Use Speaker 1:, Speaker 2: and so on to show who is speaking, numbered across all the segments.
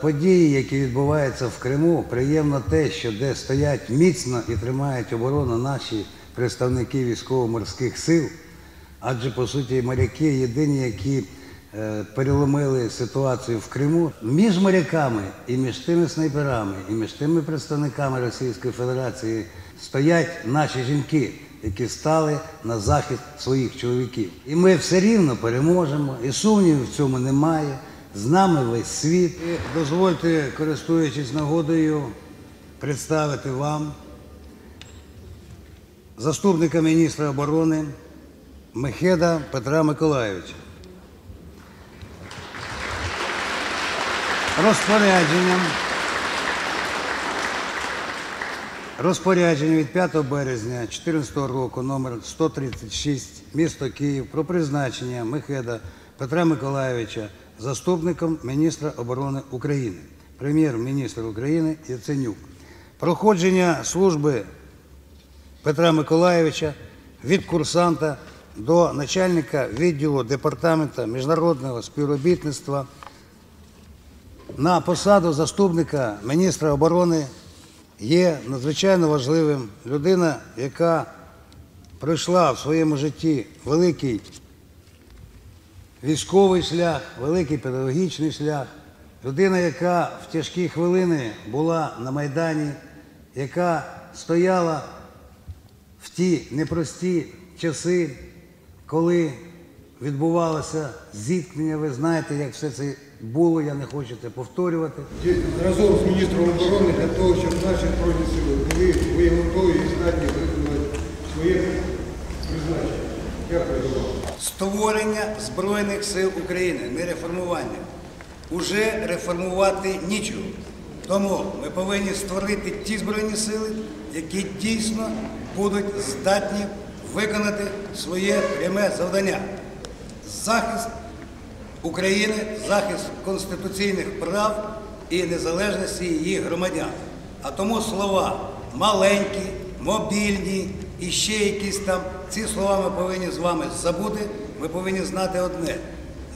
Speaker 1: Події, які відбуваються в Криму, приємно те, що де стоять міцно і тримають оборону наші представники військово-морських сил, адже по суті моряки єдині, які е, переломили ситуацію в Криму. Між моряками і між тими снайперами, і між тими представниками Російської Федерації стоять наші жінки, які стали на захист своїх чоловіків. І ми все рівно переможемо, і сумнівів в цьому немає. З нами весь світ. І дозвольте, користуючись нагодою, представити вам заступника міністра оборони Мехеда Петра Миколайовича. Розпорядженням. Розпорядження від 5 березня 2014 року номер 136 місто Київ про призначення Мехеда Петра Миколайовича заступником міністра оборони України, прем'єр-міністр України Яценюк. Проходження служби Петра Миколайовича від курсанта до начальника відділу департаменту міжнародного співробітництва на посаду заступника міністра оборони є надзвичайно важливим. Людина, яка пройшла в своєму житті великий військовий шлях, великий педагогічний шлях, людина, яка в тяжкі хвилини була на Майдані, яка стояла в ті непрості часи, коли відбувалося зіткнення. Ви знаєте, як все це було, я не хочу це повторювати.
Speaker 2: разом з міністром оборони для того, щоб наші збройні сили були боєготові і здатні виконувати своє призначення.
Speaker 1: Створення Збройних сил України, не реформування. Уже реформувати нічого. Тому ми повинні створити ті збройні сили, які дійсно будуть здатні виконати своє пряме завдання. Захист України, захист конституційних прав і незалежності її громадян. А тому слова маленькі, мобільні і ще якісь там, ці слова ми повинні з вами забути. Ми повинні знати одне.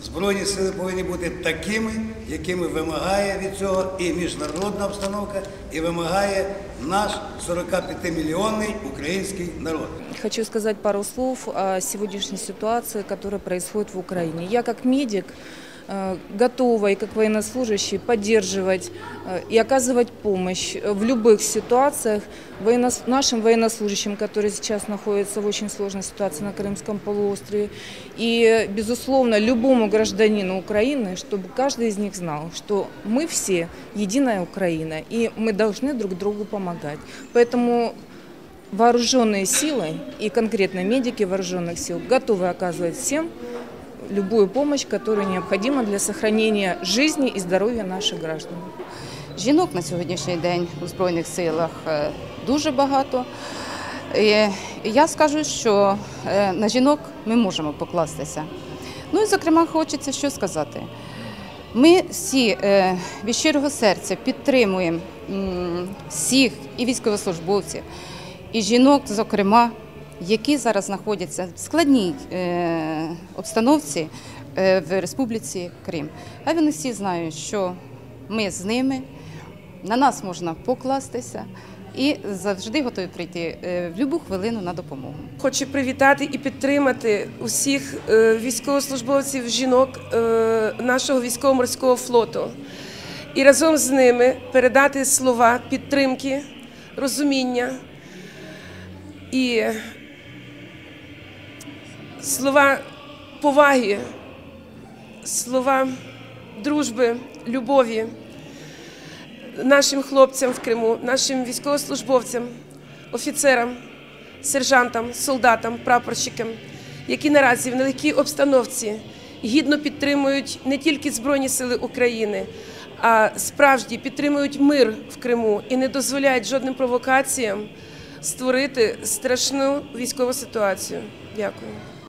Speaker 1: Збройні сили повинні бути такими, якими вимагає від цього і міжнародна обстановка, і вимагає наш 45-мільйонний український народ.
Speaker 3: Хочу сказать пару слов о сегодняшней ситуации, которая происходит в Украине. Я как медик э, готова и как военнослужащий поддерживать э, и оказывать помощь в любых ситуациях нашим военнослужащим, которые сейчас находятся в очень сложной ситуации на Крымском полуострове. И, безусловно, любому гражданину Украины, чтобы каждый из них знал, что мы все единая Украина, и мы должны друг другу помогать. Поэтому вооруженные силы и конкретно медики вооруженных сил готовы оказывать всем любую помощь, которая необходима для сохранения жизни и здоровья наших граждан.
Speaker 4: Жінок на сьогоднішній день у Збройних силах е, дуже багато. І я скажу, що е, на жінок ми можемо покластися. Ну і, зокрема, хочеться що сказати. Ми всі е, від щирого серця підтримуємо всіх і військовослужбовців, і жінок, зокрема, які зараз знаходяться в складній е, обстановці е, в Республіці Крим. А вони всі знають, що ми з ними, на нас можна покластися і завжди готові прийти е, в будь-яку хвилину на допомогу.
Speaker 5: Хочу привітати і підтримати усіх військовослужбовців жінок нашого військово-морського флоту і разом з ними передати слова підтримки, розуміння і слова поваги, слова дружби, любові нашим хлопцям в Криму, нашим військовослужбовцям, офіцерам, сержантам, солдатам, прапорщикам, які наразі в нелегкій обстановці гідно підтримують не тільки Збройні Сили України, а справді підтримують мир в Криму і не дозволяють жодним провокаціям створити страшну військову ситуацію. Дякую.